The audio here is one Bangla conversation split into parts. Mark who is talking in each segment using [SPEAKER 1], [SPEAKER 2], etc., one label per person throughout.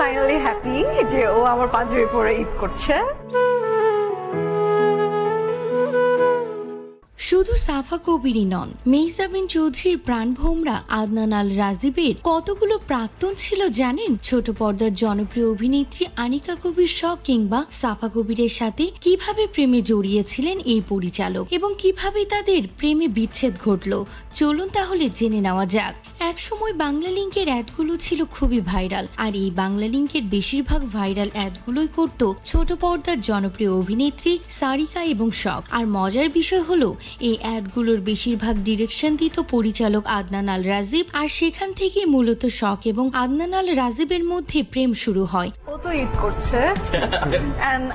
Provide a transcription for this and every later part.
[SPEAKER 1] ফাইনালি হ্যাপি যে ও আমার পাঞ্জাবি পরে ঈদ করছে।
[SPEAKER 2] শুধু সাফা কবিরই নন মেহসাবিন চৌধুরীর প্রাণভোমরা আদনান আল রাজিবের কতগুলো প্রাক্তন ছিল জানেন? ছোট পর্দার জনপ্রিয় অভিনেত্রী আনিকা কবির শখ কিংবা সাফা কবিরের সাথে কীভাবে প্রেমে জড়িয়েছিলেন এই পরিচালক এবং কীভাবে তাদের প্রেমে বিচ্ছেদ ঘটল? চলুন তাহলে জেনে নেওয়া যাক। একসময় বাংলা লিঙ্কের অ্যাডগুলো ছিল খুবই ভাইরাল, আর এই বাংলা লিঙ্কের বেশিরভাগ ভাইরাল অ্যাডগুলোই করত ছোট পর্দার জনপ্রিয় অভিনেত্রী সারিকা এবং শখ। আর মজার বিষয় হলো এই অ্যাডগুলোর বেশিরভাগ ডিরেকশন দিত পরিচালক আদনান আল রাজীব আর সেখান থেকেই মূলত শখ এবং আদনান আল রাজীবের মধ্যে প্রেম শুরু হয়।
[SPEAKER 1] ও তো ঈদ করছে।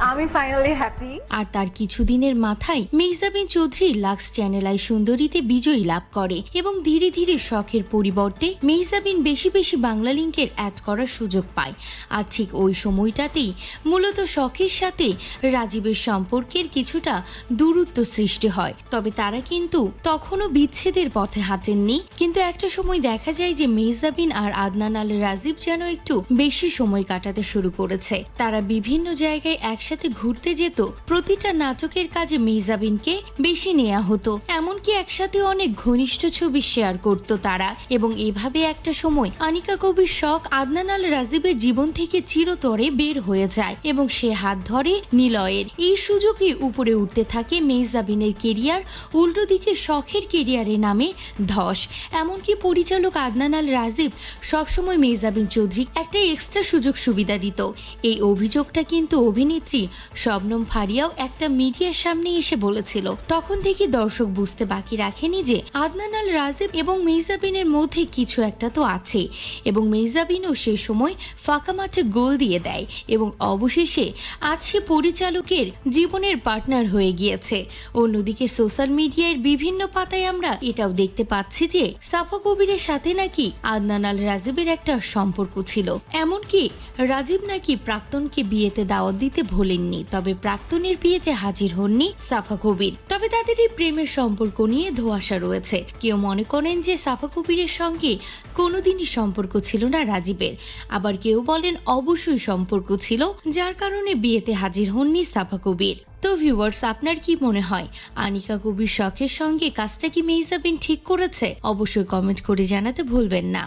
[SPEAKER 1] আমি ফাইনালি হ্যাপি
[SPEAKER 2] আর তার কিছুদিনের মাথায় Mehjabin Chowdhury Lux channel I সুন্দরীতে বিজয়ী লাভ করে এবং ধীরে ধীরে শখের পরিবর্তে মেহজাবিন বেশি বেশি বাংলা লিঙ্কের অ্যাড করার সুযোগ পায়। আর ঠিক ওই সময়টাতেই মূলত শখের সাথে রাজীবের সম্পর্কের কিছুটা দূরত্ব সৃষ্টি হয়। তবে তারা কিন্তু তখনও বিচ্ছেদের পথে হাঁটেননি। কিন্তু একটা সময় দেখা যায় যে মেহজাবিন আর আদনান আল রাজীব যেন একটু বেশি সময় কাটাতে শুরু করেছে। তারা বিভিন্ন জায়গায় একসাথে ঘুরতে যেত। প্রতিটা নাটকের কাজে মেহজাবিনকে বেশি নেওয়া হতো। এমনকি একসাথে অনেক ঘনিষ্ঠ ছবি শেয়ার করত তারা। এবং এভাবে একটা সময় আনিকা কবির শখ আদনান আল রাজীবের জীবন থেকে চিরতরে বের হয়ে যায় এবং সে হাত ধরে নিলয়ের। এই সুযোগে উপরে উঠতে থাকে মেহজাবিনের কেরিয়ার উল্টো দিকে শখের কেরিয়ারে নামে ধস। এমনকি পরিচালক আদনান আল রাজীব সবসময় মেহজাবিন চৌধুরী একটা এক্সট্রা সুযোগ সুবিধা দিত। এই অভিযোগটা কিন্তু অভিনেত্রী শবনম ফারিয়াও একটা মিডিয়ার সামনে এসে বলেছিল। তখন থেকে দর্শক বুঝতে বাকি রাখেনি যে আদনান আল রাজীব এবং মেহজাবিনের মধ্যে কিছু একটা তো আছে এবং মেহজাবিনও সে সময় ফাঁকা মাঠে গোল দিয়ে দেয় এবং অবশেষে আজ সে পরিচালকের জীবনের পার্টনার হয়ে গিয়েছে। অন্যদিকে সোশ্যাল মিডিয়ার বিভিন্ন পাতায় আমরা এটাও দেখতে পাচ্ছি যে সাফা কবিরের সাথে নাকি আদনান আল রাজীবের একটা সম্পর্ক ছিল। এমনকি রাজীব নাকি প্রাক্তনকে বিয়েতে দাওয়াত দিতে ভোলেননি, তবে প্রাক্তনের বিয়েতে হাজির হননি সাফা কবির। তবে তাদের এই প্রেমের সম্পর্ক নিয়ে ধোয়াশা রয়েছে। কেউ মনে করেন যে সাফা কবিরের সঙ্গে কোনোদিনই সম্পর্ক ছিল না রাজীবের। আবার কেউ বলেন অবশ্যই সম্পর্ক ছিল, যার কারণে বিয়েতে হাজির হননি সাফা কবির। তো ভিউয়ার্স আপনার কি মনে হয়? আনিকা কবির শখের সঙ্গে কাজটা কি মেহজাবিন ঠিক করেছে? অবশ্যই কমেন্ট করে জানাতে ভুলবেন না।